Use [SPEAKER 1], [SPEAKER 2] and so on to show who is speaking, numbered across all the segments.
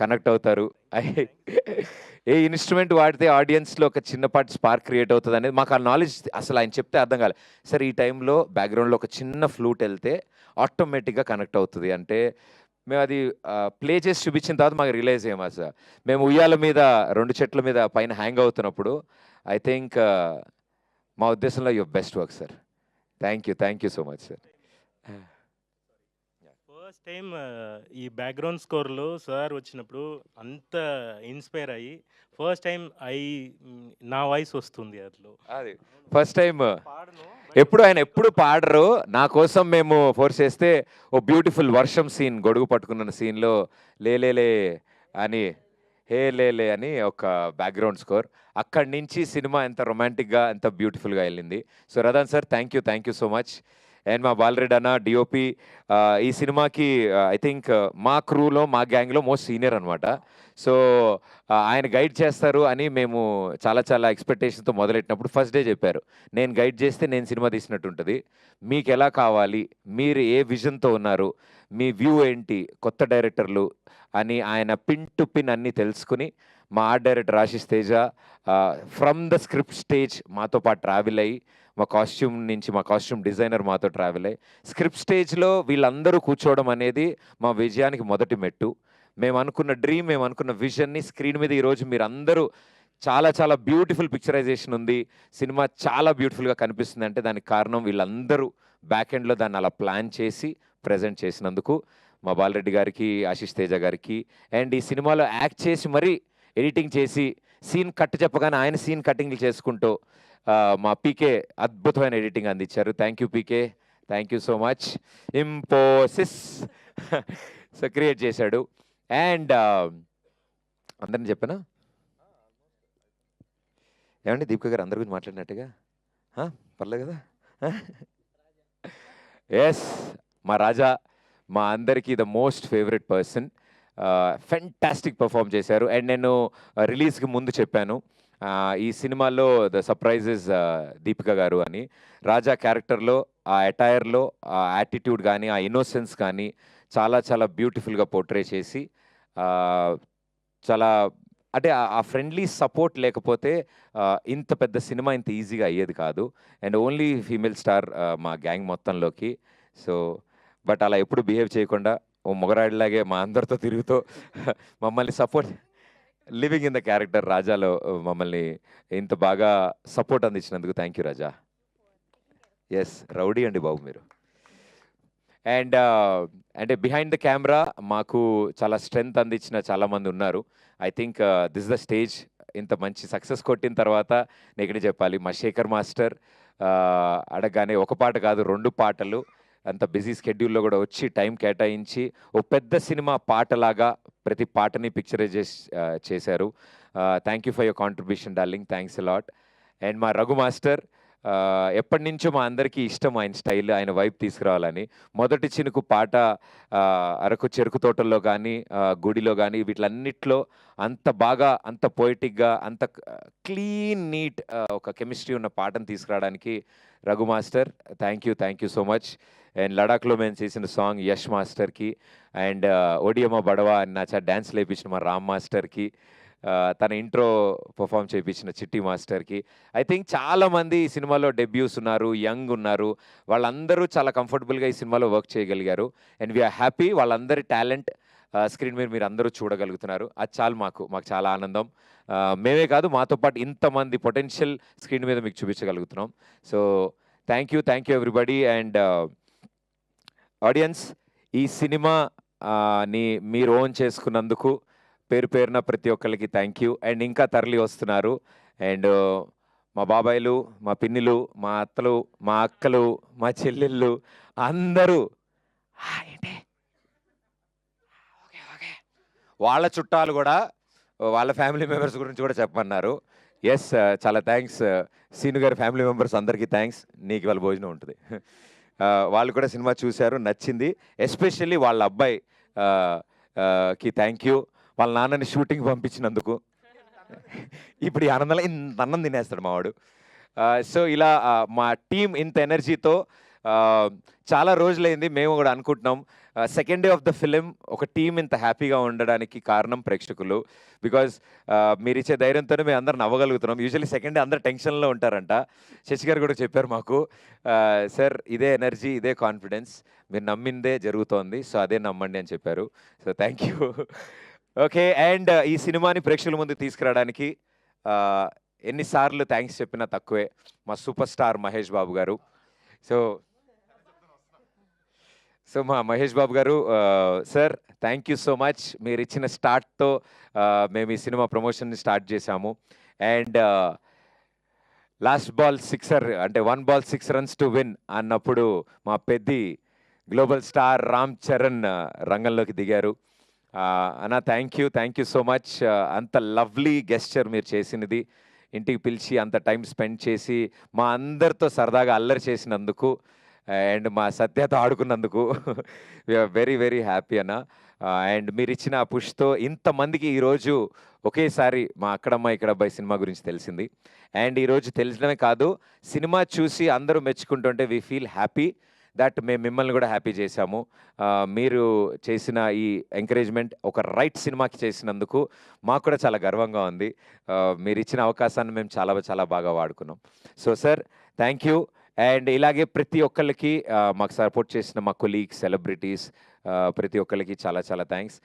[SPEAKER 1] Connect అవుతారు. ఏ instrument వాడితే ఆడియన్స్లో ఒక చిన్నపాటి స్పార్క్ క్రియేట్ అవుతుంది అనేది మాకు ఆ నాలెడ్జ్ అసలు ఆయన చెప్తే అర్థం కాలేదు సరే ఈ టైంలో బ్యాక్గ్రౌండ్లో ఒక చిన్న ఫ్లూట్ వెళ్తే ఆటోమేటిక్గా కనెక్ట్ అవుతుంది. అంటే మేము అది ప్లే చేసి చూపించిన తర్వాత మాకు రియలైజ్ అయ్యాము సార్ మేము ఉయ్యాల మీద రెండు చెట్ల మీద పైన హ్యాంగ్ అవుతున్నప్పుడు ఐ థింక్ మా ఉద్దేశంలో your best work sir. Thank you thank you so much sir.
[SPEAKER 2] First time ఈ బ్యాక్గ్రౌండ్ స్కోర్లో సార్ వచ్చినప్పుడు అంత ఇన్స్పైర్ అయ్యి ఫస్ట్ టైం ఐ నా వాయిస్ వస్తుంది అందులో.
[SPEAKER 1] అది. ఫస్ట్ టైం ఎప్పుడు ఆయన ఎప్పుడు పాడరు నా కోసం మేము ఫోర్స్ చేస్తే ఓ బ్యూటిఫుల్ వర్షం సీన్ గొడుగు పట్టుకున్న సీన్లో లేలేలే అని హే లేలే అని ఒక బ్యాక్గ్రౌండ్ స్కోర్. అక్కడి నుంచి సినిమా ఎంత రొమాంటిక్గా ఎంత బ్యూటిఫుల్గా వెళ్ళింది. So Radhan sir thank you thank you so much. And మా బాలరెడ్డి అన్న డిఓపి ఈ సినిమాకి ఐ థింక్ మా క్రూలో మా గ్యాంగ్లో మోస్ట్ సీనియర్ అనమాట సో ఆయన గైడ్ చేస్తారు అని మేము చాలా చాలా ఎక్స్పెక్టేషన్తో మొదలెట్టినప్పుడు ఫస్ట్ డే చెప్పారు. నేను గైడ్ చేస్తే నేను సినిమా తీసినట్టు ఉంటుంది మీకు ఎలా కావాలి? మీరు ఏ విజన్తో ఉన్నారు? మీ వ్యూ ఏంటి? కొత్త డైరెక్టర్లు అని ఆయన పిన్ టు పిన్ అన్నీ తెలుసుకుని మా art director Ashish Teja from the script stage మాతో పాటు ట్రావెల్ అయ్యి మా కాస్ట్యూమ్ నుంచి మా కాస్ట్యూమ్ డిజైనర్ మాతో ట్రావెల్ అయ్యి స్క్రిప్ట్ స్టేజ్లో వీళ్ళందరూ కూర్చోవడం అనేది మా విజయానికి మొదటి మెట్టు. మేము అనుకున్న డ్రీమ్ మేము అనుకున్న విజన్ని స్క్రీన్ మీద ఈరోజు మీరు అందరూ చాలా చాలా బ్యూటిఫుల్ పిక్చరైజేషన్ ఉంది. సినిమా చాలా బ్యూటిఫుల్గా కనిపిస్తుంది. అంటే దానికి కారణం వీళ్ళందరూ బ్యాక్ ఎండ్లో దాన్ని అలా ప్లాన్ చేసి ప్రజెంట్ చేసినందుకు మా బాలరెడ్డి గారికి ఆశిష్ తేజ గారికి అండ్ ఈ సినిమాలో యాక్ట్ చేసి మరీ ఎడిటింగ్ చేసి సీన్ కట్ చెప్పగానే ఆయన సీన్ కటింగ్లు చేసుకుంటూ మా పీకే అద్భుతమైన ఎడిటింగ్ అందించారు. Thank you P K. Thank you so much ఇంపోసిస్ so create చేశాడు. అండ్ అందరిని చెప్పనా? ఏమండి దీపిక గారు అందరి గురించి మాట్లాడినట్టుగా? పర్లేదు కదా? ఎస్ మా రాజా మా అందరికీ the most favourite person fantastic perform చేశారు. అండ్ నేను రిలీజ్కి ముందు చెప్పాను. ఈ సినిమాలో ద సర్ప్రైజెస్ దీపిక గారు అని. రాజా క్యారెక్టర్లో ఆ అటైర్లో ఆ యాటిట్యూడ్ కానీ ఆ ఇన్నోసెన్స్ కానీ చాలా చాలా బ్యూటిఫుల్గా పోర్ట్రే చేసి చాలా అంటే ఆ- ఫ్రెండ్లీ సపోర్ట్ లేకపోతే ఇంత పెద్ద సినిమా ఇంత ఈజీగా అయ్యేది కాదు. అండ్ ఓన్లీ ఫీమేల్ స్టార్ మా గ్యాంగ్ మొత్తంలోకి. సో బట్ అలా ఎప్పుడు బిహేవ్ చేయకుండా ఓ మొగరాడిలాగే మా అందరితో తిరుగుతూ మమ్మల్ని support living in the character రాజాలో మమ్మల్ని ఇంత బాగా సపోర్ట్ అందించినందుకు thank you Raja. Yes rowdy అండి బాబు మీరు. అండ్ అంటే బిహైండ్ ద కెమెరా మాకు చాలా స్ట్రెంగ్త్ అందించిన చాలామంది ఉన్నారు. I think this the stage ఇంత మంచి సక్సెస్ కొట్టిన తర్వాత నేను ఇక్కడ చెప్పాలి. మా శేఖర్ మాస్టర్ అడగగానే ఒక పాట కాదు రెండు పాటలు అంత బిజీ స్కెడ్యూల్లో కూడా వచ్చి టైం కేటాయించి ఓ పెద్ద సినిమా పాటలాగా ప్రతి పాటని పిక్చరైజ్ చేశారు. Thank you for your contribution darling thanks a lot and మా రఘు మాస్టర్ ఎప్పటి నుంచో మా అందరికీ ఇష్టం ఆయన స్టైల్ ఆయన వైపు తీసుకురావాలని. మొదటి చినుకు పాట అరకు చెరుకు తోటల్లో కానీ గుడిలో కానీ వీటిలన్నిట్లో అంత బాగా అంత పోయిటిక్గా అంత క్లీన్ నీట్ ఒక కెమిస్ట్రీ ఉన్న పాటను తీసుకురావడానికి Raghu master thank you thank you so much and లడాఖ్లో మేము చేసిన సాంగ్ యష్ మాస్టర్కి అండ్ ఒడియమ్మ బడవ అని డ్యాన్స్ లేపించిన మా రామ్ మాస్టర్కి తన ఇంట్రో పర్ఫామ్ చేయించిన చిట్టి మాస్టర్కి. ఐ థింక్ చాలామంది ఈ సినిమాలో డెబ్యూస్ ఉన్నారు యంగ్ ఉన్నారు. వాళ్ళందరూ చాలా కంఫర్టబుల్గా ఈ సినిమాలో వర్క్ చేయగలిగారు. అండ్ వీఆర్ హ్యాపీ వాళ్ళందరి టాలెంట్ స్క్రీన్ మీద మీరు అందరూ చూడగలుగుతున్నారు. అది చాలు మాకు మాకు చాలా ఆనందం. మేమే కాదు మాతో పాటు ఇంతమంది పొటెన్షియల్ స్క్రీన్ మీద మీకు చూపించగలుగుతున్నాం. So thank you thank you everybody. And audience ఈ సినిమా ని మీరు ఓన్ చేసుకున్నందుకు పేరు పేరున ప్రతి ఒక్కరికి థ్యాంక్ యూ అండ్ ఇంకా తరలి వస్తున్నారు. అండ్ uh, మా బాబాయిలు మా పిన్నిలు మా అత్తలు మా అక్కలు మా చెల్లెళ్ళు అందరూ ఏంటి ఓకే ఓకే. వాళ్ళ చుట్టాలు కూడా వాళ్ళ ఫ్యామిలీ మెంబర్స్ గురించి కూడా చెప్పమన్నారు. ఎస్ uh, చాలా థ్యాంక్స్ uh, సీను గారి ఫ్యామిలీ మెంబర్స్ అందరికీ థ్యాంక్స్ నీకు వాళ్ళ భోజనం ఉంటుంది. వాళ్ళు కూడా సినిమా చూశారు నచ్చింది. ఎస్పెషల్లీ వాళ్ళ అబ్బాయి కి థ్యాంక్ యూ వాళ్ళ నాన్నని షూటింగ్ పంపించినందుకు. ఇప్పుడు ఈ ఆనందంలో ఇంత అన్నం తినేస్తాడు మావాడు. సో ఇలా మా టీం ఇంత ఎనర్జీతో చాలా రోజులైంది మేము కూడా అనుకుంటున్నాం. Second day of the film ఒక టీం ఇంత హ్యాపీగా ఉండడానికి కారణం ప్రేక్షకులు. బికాజ్ మీరు ఇచ్చే ధైర్యంతోనే మేము అందరం నవ్వగలుగుతున్నాం. యూజువల్లీ సెకండ్ డే అందరు టెన్షన్లో ఉంటారంట. శశి గారు కూడా చెప్పారు మాకు. సార్ ఇదే ఎనర్జీ ఇదే కాన్ఫిడెన్స్ మీరు నమ్మిందే జరుగుతోంది. సో అదే నమ్మండి అని చెప్పారు. So thank you okay and ఈ సినిమాని ప్రేక్షకుల ముందు తీసుకురావడానికి ఎన్నిసార్లు థ్యాంక్స్ చెప్పినా తక్కువే. మా సూపర్ స్టార్ మహేష్ బాబు గారు. సో సో మా Mahesh Babu garu sir thank you so much. మీరు ఇచ్చిన స్టార్ట్తో మేము ఈ సినిమా ప్రమోషన్ని స్టార్ట్ చేశాము. అండ్ లాస్ట్ బాల్ సిక్సర్ అంటే one ball six runs to win అన్నప్పుడు మా పెద్ది గ్లోబల్ స్టార్ రామ్ చరణ్ రంగంలోకి దిగారు. అన్న thank you thank you so much అంత లవ్లీ గెస్చర్ మీరు చేసినది. ఇంటికి పిలిచి అంత టైం స్పెండ్ చేసి మా అందరితో సరదాగా అల్లరి చేసినందుకు అండ్ మా సత్యతో ఆడుకున్నందుకు వెరీ వెరీ హ్యాపీ అన్న. అండ్ మీరు ఇచ్చిన ఆ పుష్తో ఇంతమందికి ఈరోజు ఒకేసారి మా అక్కడమ్మ ఇక్కడ అబ్బాయి సినిమా గురించి తెలిసింది. అండ్ ఈరోజు తెలిసినమే కాదు సినిమా చూసి అందరూ మెచ్చుకుంటుంటే వీ ఫీల్ హ్యాపీ దట్ మేము మిమ్మల్ని కూడా హ్యాపీ చేశాము. మీరు చేసిన ఈ ఎంకరేజ్మెంట్ ఒక రైట్ సినిమాకి చేసినందుకు మాకు కూడా చాలా గర్వంగా ఉంది. మీరు ఇచ్చిన అవకాశాన్ని మేము చాలా చాలా బాగా వాడుకున్నాం. So sir thank you and ఇలాగే ప్రతి ఒక్కళ్ళకి మాకు సపోర్ట్ చేసిన మా కొలీగ్స్ సెలబ్రిటీస్ ప్రతి ఒక్కళ్ళకి చాలా చాలా థ్యాంక్స్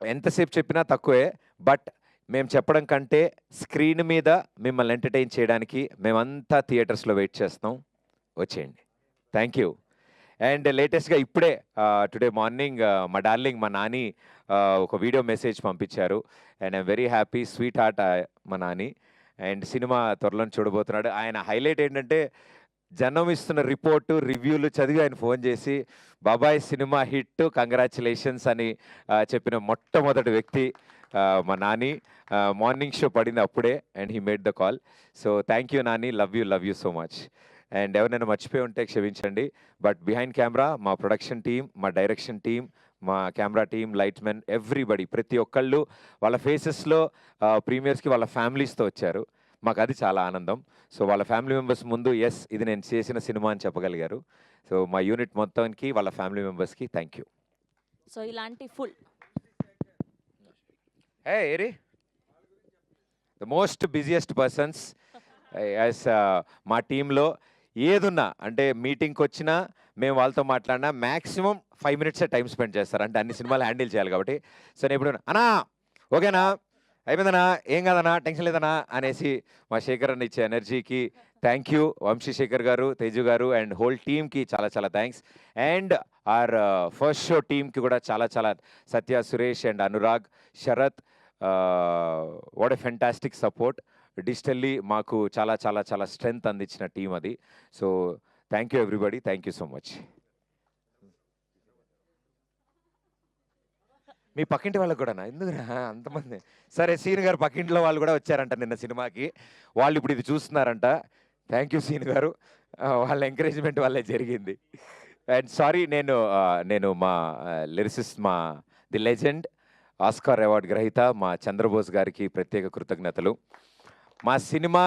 [SPEAKER 1] ఎంతసేపు చెప్పినా తక్కువే బట్ మేము చెప్పడం కంటే స్క్రీన్ మీద మిమ్మల్ని ఎంటర్టైన్ చేయడానికి మేమంతా థియేటర్స్లో వెయిట్ చేస్తాం వచ్చేయండి. థ్యాంక్ యూ అండ్ లేటెస్ట్గా ఇప్పుడే టుడే మార్నింగ్ మా డార్లింగ్ మా నాని ఒక వీడియో మెసేజ్ పంపించారు. And I'm very happy sweetheart మా నాని. అండ్ సినిమా త్వరలో చూడబోతున్నాడు. ఆయన హైలైట్ ఏంటంటే జనం ఇస్తున్న రిపోర్టు రివ్యూలు చదివి ఆయన ఫోన్ చేసి బాబాయ్ సినిమా హిట్ కంగ్రాచులేషన్స్ అని చెప్పిన మొట్టమొదటి వ్యక్తి మా నాని. మార్నింగ్ షో పడింది అప్పుడే and he made the call so thank you Nani. Love you love you so much and ఎవరైనా మర్చిపోయి ఉంటే క్షమించండి. బట్ బిహైండ్ కెమెరా మా ప్రొడక్షన్ టీం మా డైరెక్షన్ టీం మా camera team light men everybody ప్రతి ఒక్కళ్ళు వాళ్ళ ఫేసెస్లో ప్రీమియర్స్కి వాళ్ళ ఫ్యామిలీస్తో వచ్చారు. మాకు అది చాలా ఆనందం. సో వాళ్ళ ఫ్యామిలీ మెంబర్స్ ముందు ఎస్ ఇది నేను చేసిన సినిమా అని చెప్పగలిగారు. సో మా యూనిట్ మొత్తానికి వాళ్ళ ఫ్యామిలీ మెంబర్స్కి థ్యాంక్ యూ.
[SPEAKER 3] సో ఇలాంటి full.
[SPEAKER 1] Eri the most busiest persons as మా టీంలో ఏదున్నా అంటే మీటింగ్కి వచ్చినా మేము వాళ్ళతో మాట్లాడినా మ్యాక్సిమం ఫైవ్ మినిట్సే టైం స్పెండ్ చేస్తారు. అంటే అన్ని సినిమాలు హ్యాండిల్ చేయాలి కాబట్టి. సో నేను ఇప్పుడు అన్నా ఓకేనా? అయిపోయిందనా ఏం కాదన్నా? టెన్షన్ లేదనా అనేసి మా శేఖర్ అన్న ఇచ్చే ఎనర్జీకి థ్యాంక్ యూ. వంశీశేఖర్ గారు తేజు గారు అండ్ హోల్ టీమ్కి చాలా చాలా thanks. And our first show టీమ్కి కూడా చాలా చాలా Satya Suresh and Anurag Sharath what a fantastic support. Digitally మాకు చాలా చాలా చాలా స్ట్రెంగ్త్ అందించిన టీం అది. So thank you everybody. Thank you so much. మీ పక్కింటి వాళ్ళకి కూడా ఎందుకురా? అంతమంది సరే సీని గారు పక్కింట్లో వాళ్ళు కూడా వచ్చారంట నిన్న సినిమాకి. వాళ్ళు ఇప్పుడు ఇది చూస్తున్నారంట. థ్యాంక్ యూ సీని గారు. వాళ్ళ ఎంకరేజ్మెంట్ వల్లే జరిగింది. అండ్ సారీ నేను నేను మా లిరిసిస్ట్ మా ది లెజెండ్ ఆస్కార్ అవార్డ్ గ్రహీత మా చంద్రబోస్ గారికి ప్రత్యేక కృతజ్ఞతలు. మా సినిమా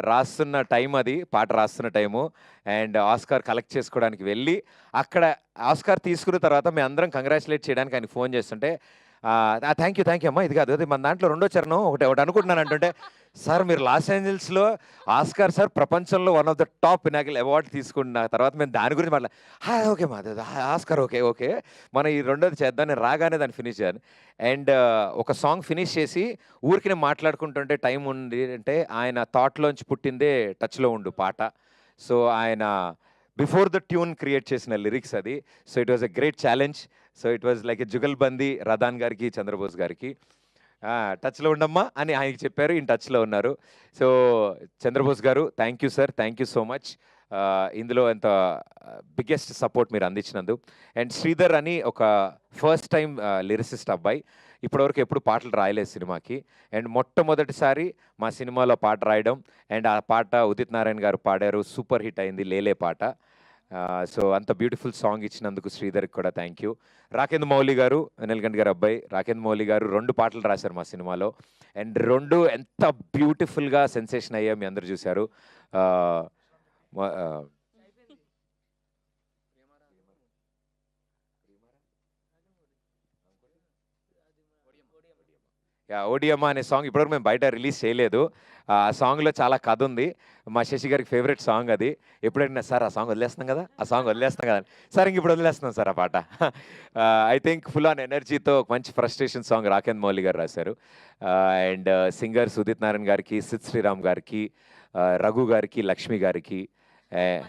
[SPEAKER 1] రాస్తున్న టైం అది పాట రాస్తున్న టైము. అండ్ ఆస్కార్ కలెక్ట్ చేసుకోవడానికి వెళ్ళి అక్కడ ఆస్కార్ తీసుకున్న తర్వాత మేము అందరం కంగ్రాచులేట్ చేయడానికి ఆయన ఫోన్ చేస్తుంటే థ్యాంక్ యూ థ్యాంక్ యూ అమ్మా. ఇది కాదు అది మన దాంట్లో రెండో చరణం ఒకటి ఒకటి అనుకుంటున్నాను అంటుంటే సార్ మీరు లాస్ ఏంజల్స్లో ఆస్కార్ సార్ ప్రపంచంలో one of the top pinnacle award తీసుకున్న తర్వాత మేము దాని గురించి మాట్లా ఓకే మా ఆస్కార్ ఓకే ఓకే. మనం ఈ రెండోది చేద్దాం నేను రాగానే దాన్ని ఫినిష్ చేయాలి. అండ్ ఒక సాంగ్ ఫినిష్ చేసి ఊరికి నేను మాట్లాడుకుంటుంటే టైం ఉంది అంటే ఆయన థాట్లోంచి పుట్టిందే టచ్లో ఉండు పాట. సో ఆయన బిఫోర్ ద ట్యూన్ క్రియేట్ చేసిన లిరిక్స్ అది. So it was a great challenge so it was like a jugalbandi Radhan గారికి చంద్రబోస్ గారికి. టచ్లో ఉండమ్మా అని ఆయనకి చెప్పారు. ఈయన టచ్లో ఉన్నారు. So Chandrabose garu thank you sir thank you so much ఇందులో ఎంత బిగ్గెస్ట్ సపోర్ట్ మీరు అందించినందు అండ్ శ్రీధర్ అని ఒక ఫస్ట్ టైం లిరిసిస్ట్ అబ్బాయి. ఇప్పటివరకు ఎప్పుడు పాటలు రాయలేదు సినిమాకి. అండ్ మొట్టమొదటిసారి మా సినిమాలో పాట రాయడం. అండ్ ఆ పాట ఉదిత్ నారాయణ గారు పాడారు. సూపర్ హిట్ అయింది. లేలే పాట. సో అంత బ్యూటిఫుల్ సాంగ్ ఇచ్చినందుకు శ్రీధర్ కూడా థ్యాంక్ యూ రాకేంద్ర మౌలి గారు వెనల్గండ్ గారు అబ్బాయి రాకేంద్ర మౌలి గారు రెండు పాటలు రాశారు మా సినిమాలో. అండ్ రెండు ఎంత బ్యూటిఫుల్గా సెన్సేషన్ అయ్యా మీ అందరు చూశారు. ఓడియమ్మా అనే సాంగ్ ఇప్పటివరకు మేము బయట రిలీజ్ చేయలేదు. ఆ సాంగ్లో చాలా కథ ఉంది. మా శశి గారికి ఫేవరెట్ సాంగ్ అది. ఎప్పుడైనా సార్ ఆ సాంగ్ వదిలేస్తున్నాం కదా ఆ సాంగ్ వదిలేస్తున్నాం కదా సార్ ఇంక ఇప్పుడు వదిలేస్తున్నాం సార్ ఆ పాట. ఐ థింక్ ఫుల్ ఆన్ ఎనర్జీతో ఒక మంచి ఫ్రస్ట్రేషన్ సాంగ్ రాకేంద్ మౌలి గారు రాశారు. అండ్ సింగర్ సుదీత్ నారాయణ గారికి సిద్ శ్రీరామ్ గారికి రఘు గారికి లక్ష్మి గారికి eh,